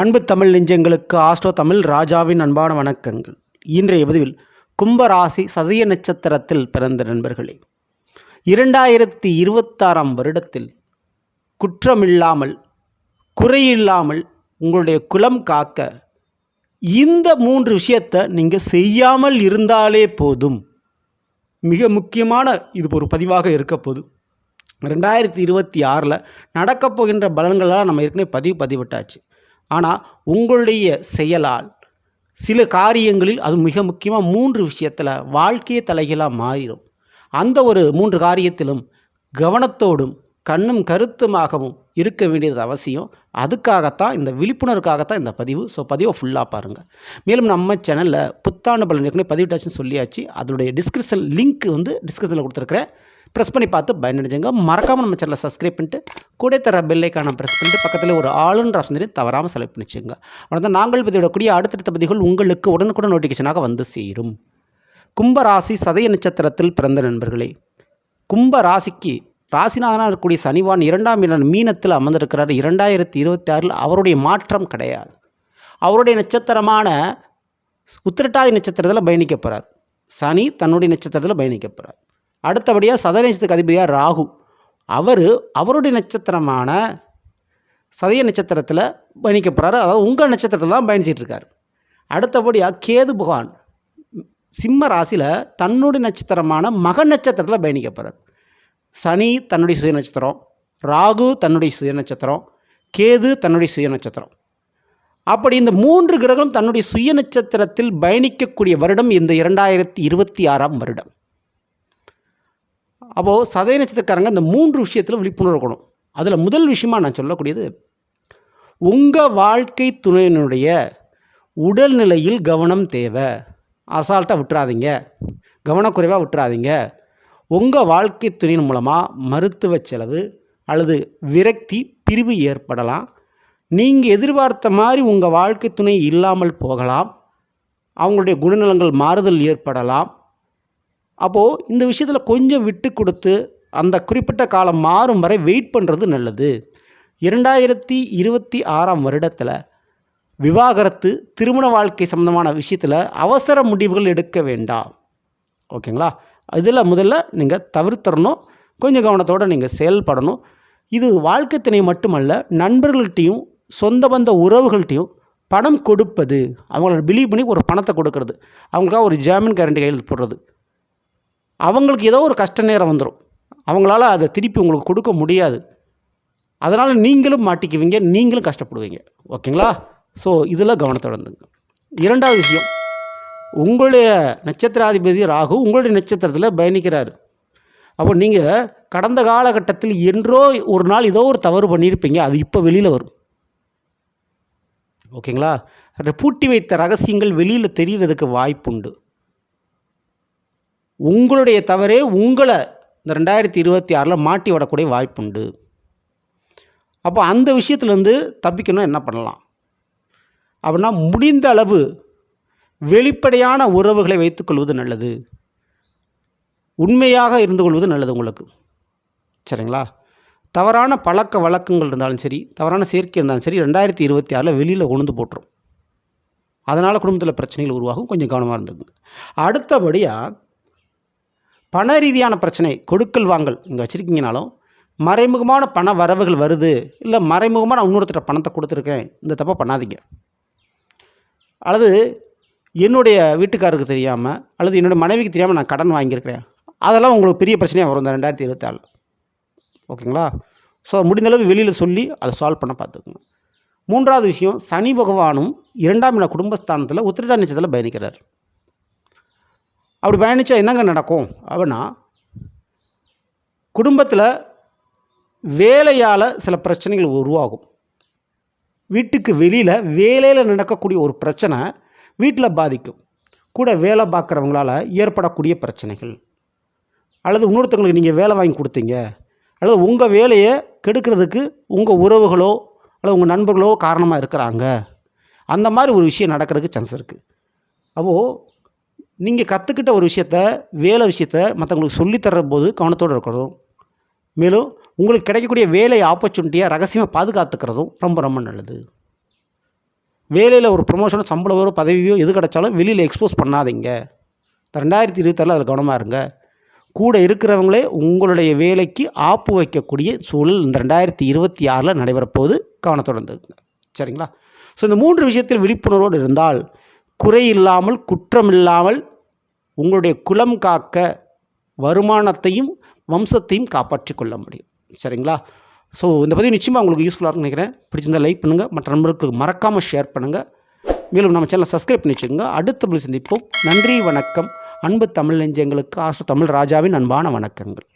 அன்பு தமிழ் நெஞ்சங்களுக்கு ஆஸ்ட்ரோ தமிழ் ராஜாவின் அன்பான வணக்கங்கள். இன்றைய பதிவில் கும்பராசி சதய நட்சத்திரத்தில் பிறந்த நண்பர்களே இரண்டாயிரத்தி இருபத்தாறாம் வருடத்தில் குற்றமில்லாமல் குறையில்லாமல் உங்களுடைய குலம் காக்க இந்த மூன்று விஷயத்தை நீங்கள் செய்யாமல் இருந்தாலே போதும். மிக முக்கியமான இது ஒரு பதிவாக இருக்க போதும் ரெண்டாயிரத்தி இருபத்தி ஆறில் நடக்கப் போகின்ற பலன்களெல்லாம் நம்ம ஏற்கனவே பதிவு பதிவிட்டாச்சு. ஆனால் உங்களுடைய செயலால் சில காரியங்களில் அது மிக முக்கியமாக மூன்று விஷயத்தில் வாழ்க்கையை தலைகளாக மாறிடும். அந்த ஒரு மூன்று காரியத்திலும் கவனத்தோடும் கண்ணும் கருத்துமாகவும் இருக்க வேண்டியது அவசியம். அதுக்காகத்தான் இந்த விழிப்புணர்வுக்காகத்தான் இந்த பதிவு. ஸோ பதிவை ஃபுல்லாக பாருங்கள் மேலும் நம்ம சேனலில் புத்தாண்டு பலன் ஏற்கனவே பதிவிட்டாச்சுன்னு சொல்லியாச்சு. அதனுடைய டிஸ்கிரிப்ஷன் லிங்க் வந்து டிஸ்கிரிப்ஷனில் கொடுத்துருக்குறேன். ப்ரெஸ் பண்ணி பார்த்து பயனடைஞ்சுங்க. மறக்காமல் நம்ம சேனலை சப்ஸ்கிரைப் பண்ணிட்டு கூட தர பெல்லைக்கான ப்ரெஸ் பண்ணிட்டு பக்கத்தில் ஒரு ஆளுன்ற ஆப்ஷன் தெரியும் தவறாமல் செலக்ட் பண்ணிச்சுங்க. அவ்வளோதான் நாங்கள் பதிவிடக்கூடிய அடுத்தடுத்த பதிவுகள் உங்களுக்கு உடனுக்குடன் நோட்டிஃபிகேஷனாக வந்து சேரும். கும்பராசி சதய நட்சத்திரத்தில் பிறந்த நண்பர்களே கும்ப ராசிக்கு ராசிநாதனாக இருக்கக்கூடிய சனிவான் இரண்டாம் இடம் மீனத்தில் அமர்ந்திருக்கிறார். இரண்டாயிரத்தி இருபத்தி ஆறில் அவருடைய மாற்றம் கிடையாது. அவருடைய நட்சத்திரமான உத்திரட்டாதி நட்சத்திரத்தில் பயணிக்க போகிறார் சனி தன்னுடைய நட்சத்திரத்தில் பயணிக்க போகிறார் அடுத்தபடியாக சதய நட்சத்திரத்துக்கு அதிபதியாக ராகு. அவர் அவருடைய நட்சத்திரமான சதய நட்சத்திரத்தில் பயணிக்க போகிறாரு அதாவது உங்கள் நட்சத்திரத்தில் தான் பயணிச்சிட்ருக்கார். அடுத்தபடியாக கேது பகவான் சிம்ம ராசியில் தன்னுடைய நட்சத்திரமான மகன் நட்சத்திரத்தில் பயணிக்க போகிறார் சனி தன்னுடைய சுய நட்சத்திரம் ராகு தன்னுடைய சுய நட்சத்திரம் கேது தன்னுடைய சுய நட்சத்திரம். அப்படி இந்த மூன்று கிரகம் தன்னுடைய சுய நட்சத்திரத்தில் பயணிக்கக்கூடிய வருடம் இந்த இரண்டாயிரத்தி இருபத்தி ஆறாம் வருடம். அப்போது சதய நட்சத்திரக்காரங்க இந்த மூன்று விஷயத்தில் விழிப்புணர்வு இருக்கணும் அதில் முதல் விஷயமா நான் சொல்லக்கூடியது உங்கள் வாழ்க்கை துணையினுடைய உடல்நிலையில் கவனம் தேவை. அசால்ட்டாக விட்டுறாதீங்க. கவனக்குறைவாக விட்டுறாதீங்க. உங்கள் வாழ்க்கை துணையின் மூலமாக மருத்துவ செலவு அல்லது விரக்தி பிரிவு ஏற்படலாம். நீங்கள் எதிர்பார்த்த மாதிரி உங்கள் வாழ்க்கை துணை இல்லாமல் போகலாம். அவங்களுடைய குணநலங்கள் மாறுதல் ஏற்படலாம். அப்போது இந்த விஷயத்தில் கொஞ்சம் விட்டு கொடுத்து அந்த குறிப்பிட்ட காலம் மாறும் வரை வெயிட் பண்ணுறது நல்லது. இரண்டாயிரத்தி இருபத்தி ஆறாம் வருடத்தில் விவாகரத்து திருமண வாழ்க்கை சம்மந்தமான விஷயத்தில் அவசர முடிவுகள் எடுக்க வேண்டாம். ஓகேங்களா இதில் முதல்ல நீங்கள் தவிர்த்தரணும் கொஞ்சம் கவனத்தோடு நீங்கள் செயல்படணும். இது வாழ்க்கை திணை மட்டுமல்ல நண்பர்கள்ட்டையும் சொந்த பந்த உறவுகள்கிட்டையும் பணம் கொடுப்பது. அவங்கள பிலீவ் பண்ணி ஒரு பணத்தை கொடுக்கறது. அவங்களுக்காக ஒரு ஜாமீன் கேரண்டி கையெழுத்து போடுறது. அவங்களுக்கு ஏதோ ஒரு கஷ்ட நேரம் வந்துடும் அவங்களால அதை திருப்பி உங்களுக்கு கொடுக்க முடியாது. அதனால் நீங்களும் மாட்டிக்குவீங்க நீங்களும் கஷ்டப்படுவீங்க. ஓகேங்களா? ஸோ இதில் கவனத்தை வந்துங்க இரண்டாவது விஷயம் உங்களுடைய நட்சத்திராதிபதி ராகு உங்களுடைய நட்சத்திரத்தில் பயணிக்கிறார். அப்போ நீங்கள் கடந்த காலகட்டத்தில் என்றோ ஒரு நாள் ஏதோ ஒரு தவறு பண்ணியிருப்பீங்க அது இப்போ வெளியில் வரும். ஓகேங்களா? அதை பூட்டி வைத்த ரகசியங்கள் வெளியில் தெரிகிறதுக்கு வாய்ப்புண்டு. உங்களுடைய தவறே உங்களை இந்த ரெண்டாயிரத்தி இருபத்தி ஆறில் மாட்டி விடக்கூடிய வாய்ப்புண்டு. அப்போ அந்த விஷயத்துலேருந்து தப்பிக்கணும் என்ன பண்ணலாம்? அப்படின்னா முடிந்த அளவு வெளிப்படையான உறவுகளை வைத்துக்கொள்வது நல்லது. உண்மையாக இருந்து கொள்வது நல்லது உங்களுக்கு. சரிங்களா? தவறான பழக்க வழக்கங்கள் இருந்தாலும் சரி தவறான சேர்க்கை இருந்தாலும் சரி ரெண்டாயிரத்தி இருபத்தி ஆறில் வெளியில் கொண்டு போட்டுரும். அதனால் குடும்பத்தில் பிரச்சனைகள் உருவாகும். கொஞ்சம் கவனமாக இருந்துங்க அடுத்தபடியாக பண ரீதியான பிரச்சனை கொடுக்கல் வாங்கல் இங்கே வச்சுருக்கீங்கனாலும் மறைமுகமான பண வரவுகள் வருது இல்லை மறைமுகமாக நான் இன்னொருத்தர பணத்தை கொடுத்துருக்கேன் இந்த தப்பை பண்ணாதீங்க. அல்லது என்னுடைய வீட்டுக்காருக்கு தெரியாமல் அல்லது என்னுடைய மனைவிக்கு தெரியாமல் நான் கடன் வாங்கியிருக்கிறேன். அதெல்லாம் உங்களுக்கு பெரிய பிரச்சனையாக வரும் இந்த ரெண்டாயிரத்தி இருபத்தாறு ஓகேங்களா? ஸோ முடிந்தளவு வெளியில் சொல்லி அதை சால்வ் பண்ண பார்த்துக்கோங்க. மூன்றாவது விஷயம் சனி பகவானும் இரண்டாம் இட குடும்பஸ்தானத்தில் உத்திரடா நட்சத்திரத்தில் பயணிக்கிறார். அப்படி பயணித்தா என்னங்க நடக்கும்? அப்படின்னா குடும்பத்தில் வேலையால் சில பிரச்சனைகள் உருவாகும். வீட்டுக்கு வெளியில் வேலையில் நடக்கக்கூடிய ஒரு பிரச்சனை வீட்டில் பாதிக்கும். கூட வேலை பார்க்குறவங்களால் ஏற்படக்கூடிய பிரச்சனைகள். அல்லது இன்னொருத்தவங்களுக்கு நீங்கள் வேலை வாங்கி கொடுத்தீங்க. அல்லது உங்கள் வேலையை கெடுக்கிறதுக்கு உங்கள் உறவுகளோ அல்லது உங்கள் நண்பர்களோ காரணமாக இருக்கிறாங்க. அந்த மாதிரி ஒரு விஷயம் நடக்கிறதுக்கு சான்ஸ் இருக்குது அப்போது நீங்கள் கற்றுக்கிட்ட ஒரு விஷயத்த வேலை விஷயத்த மற்றவங்களுக்கு சொல்லித்தர போது கவனத்தோடு இருக்கிறதும் மேலும் உங்களுக்கு கிடைக்கக்கூடிய வேலை ஆப்பர்ச்சுனிட்டியை ரகசியமாக பாதுகாத்துக்கிறதும் ரொம்ப ரொம்ப நல்லது. வேலையில் ஒரு ப்ரொமோஷனோ சம்பளமோ பதவியோ எது கிடைச்சாலும் வெளியில் எக்ஸ்போஸ் பண்ணாதீங்க. ரெண்டாயிரத்தி இருபத்தாறில் அதில் கவனமாக இருங்க. கூட இருக்கிறவங்களே உங்களுடைய வேலைக்கு ஆப்பு வைக்கக்கூடிய சூழல் இந்த ரெண்டாயிரத்தி இருபத்தி ஆறில் நடைபெறப்போது கவனத்தோடு இருந்துங்க சரிங்களா? ஸோ இந்த மூன்று விஷயத்தில் விழிப்புணர்வோடு இருந்தால் குறை இல்லாமல் குற்றம் இல்லாமல் உங்களுடைய குலம் காக்க வருமானத்தையும் வம்சத்தையும் காப்பாற்றிக் கொள்ள முடியும். சரிங்களா? ஸோ இந்த பதிவு நிச்சயமாக உங்களுக்கு யூஸ்ஃபுல்லாக இருக்கும்னு நினைக்கிறேன். பிடிச்சிருந்தால் லைக் பண்ணுங்கள் மற்ற நண்பர்களுக்கு மறக்காமல் ஷேர் பண்ணுங்கள் மேலும் நம்ம சேனலை சப்ஸ்கிரைப் பண்ணி வச்சுக்கோங்க. அடுத்த பதிவு சந்திப்போம். நன்றி வணக்கம். அன்பு தமிழ் நெஞ்சங்களுக்கு ஆசு தமிழ் ராஜாவின் அன்பான வணக்கங்கள்.